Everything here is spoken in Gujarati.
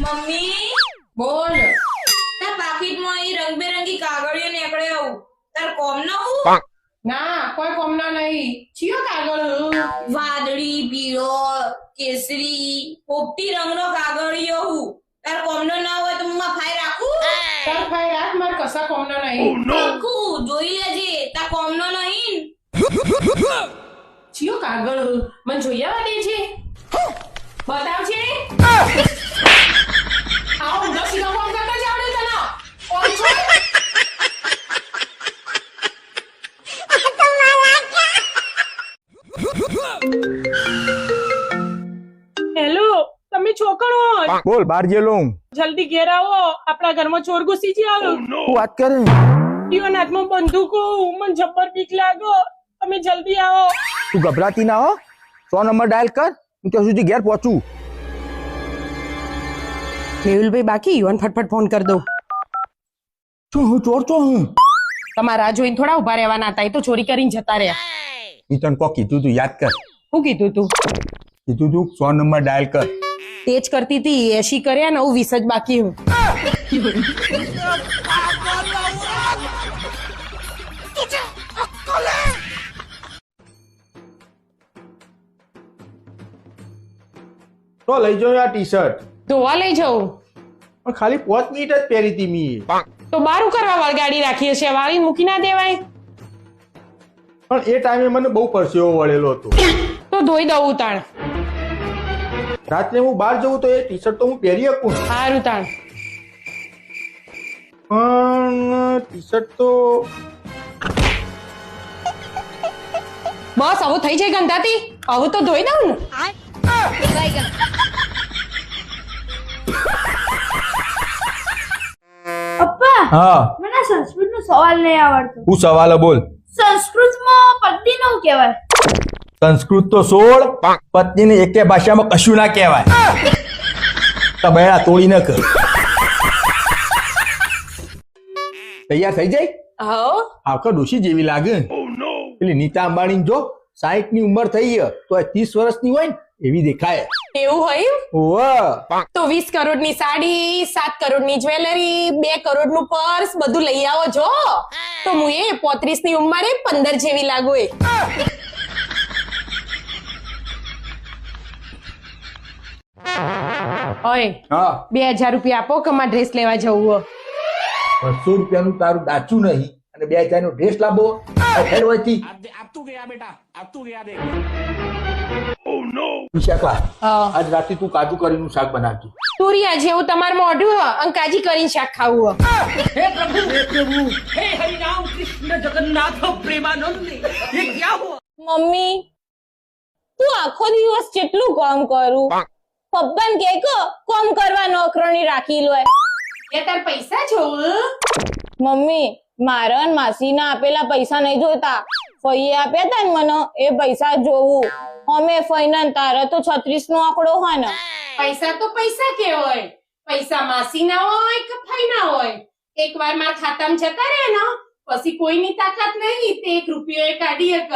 મમ્મી બોલ. તાર પાકીટમાં એ રંગબેરંગી કાગળિયો નીકળે આવું. તાર કોમ ન હું ના કોઈ કોમના નહીં. ચિયો કાગળ? વાદળી પીળો કેસરી પોપટી રંગનો કાગળિયો હું. તાર કોમનો ના હોય તો હું ફાઈ રાખું? તાર ફાઈ રાખ માર કશા કોમના નહીં. રાખું. જોઈ લેજે. તાર કોમનો નહીં? ચિયો કાગળ મને જોઈ આવવા દે છે. બોલ બહાર ગયેલો હું જલ્દી ઘેર આવો આપણા ઘરમાં ચોર ઘૂસી ગયા શું વાત કરે જીવન હાથમાં બંદૂકો મને જબ્બર બીક લાગો તમે જલ્દી આવો તું ગભરાતી ના હો સો નંબર ડાયલ કર હું ત્યાં સુધી ઘેર પહોંચું મેહુલભાઈ બાકી યુવાન ફટફટ ફોન કરી દઉં શું હું ચોર છો હું તમારા રાહ જોઈને થોડા ઊભા રહેવાના હતા એ તો ચોરી કરીને જતા રહ્યા ઈ તને કોક કીધું તું યાદ કર શું કીધું તું કીધું તું સો નંબર ડાયલ કર તેજ કરતી હતી એસી કર્યા ને હું વીસ જ બાકી હું. તો લઈ જાઓ આ ટી શર્ટ ધોવા લઈ જાઉં? પણ ખાલી પોત મિનિટ જ પહેરી હતી મી તો બારું કરવા વળગાડી રાખીએ હશે વાળી મૂકી ના દેવાય? પણ એ ટાઈમે મને બહુ પરસેવો વળેલો હતો. તો ધોઈ દઉં તાણ રાત્રે હું બહાર જઉં તો એ ટી શર્ટ તો હું પહેરી શકું. સારું તાણ. પણ ટી શર્ટ તો બસ આવું થઈ જાય ગંધાતી. આવું તો ધોઈ દઉં ને. પપ્પા હા. મને સંસ્કૃત નો સવાલ નહીં આવડતો. હું સવાલ બોલ. સંસ્કૃતમાં પદ્ધિ નું કહેવાય. સંસ્કૃત તો સોળ પત્નીને એકે ભાષામાં કશું ના કહેવાય. તબેડા તોડી ન કર તૈયાર થઈ જાય? આખા ડોશી જેવી લાગે. પેલી નીતા અંબાણી જો સાહીઠની ઉંમર થઈ ગઈ તો ત્રીસ વર્ષની હોય ને એવી દેખાય. એવું હોય તો વીસ કરોડની સાડી સાત કરોડની જ્વેલરી બે કરોડનું પર્સ બધું લઈ આવો જો. તો હું એ પોત્રીસની ઉંમરે પંદર જેવી લાગુ ઓય હા. બે હજાર રૂપિયા આપો કે મારે ડ્રેસ લેવા જવું હો. બસો રૂપિયાનું તારું દાચું નહીં અને બે હજાર નો ડ્રેસ લાવો હેડ હોયથી. વિશાખા હા. આજ રાતે તું કાજુ કરીનું શાક બનાવજો. તુરિયા જેવું તમારે મોઢું હ અંકાજી કરીને શાક ખાવું હ? મમ્મી તું આખો દિવસ કેટલું કામ કરું? પપ્પાને કે કો કામ કરવા નોકરણી રાખી લો એ તાર પૈસા જોવું મમ્મી મારા માસી માસીના આપેલા પૈસા નહીં જોતા ફઈએ આપ્યા તા ને મને એ પૈસા જોવું. અમે ફઈના ને તારે તો છત્રીસ નો આંકડો હોય ને. પૈસા તો પૈસા કે હોય? પૈસા માસી ના હોય કે ફઈ ના હોય? એક વાર મારા ખાતામાં જતા રહે ને પછી કોઈની તાકાત નહીં તે એક રૂપિયો એ કાઢી હક.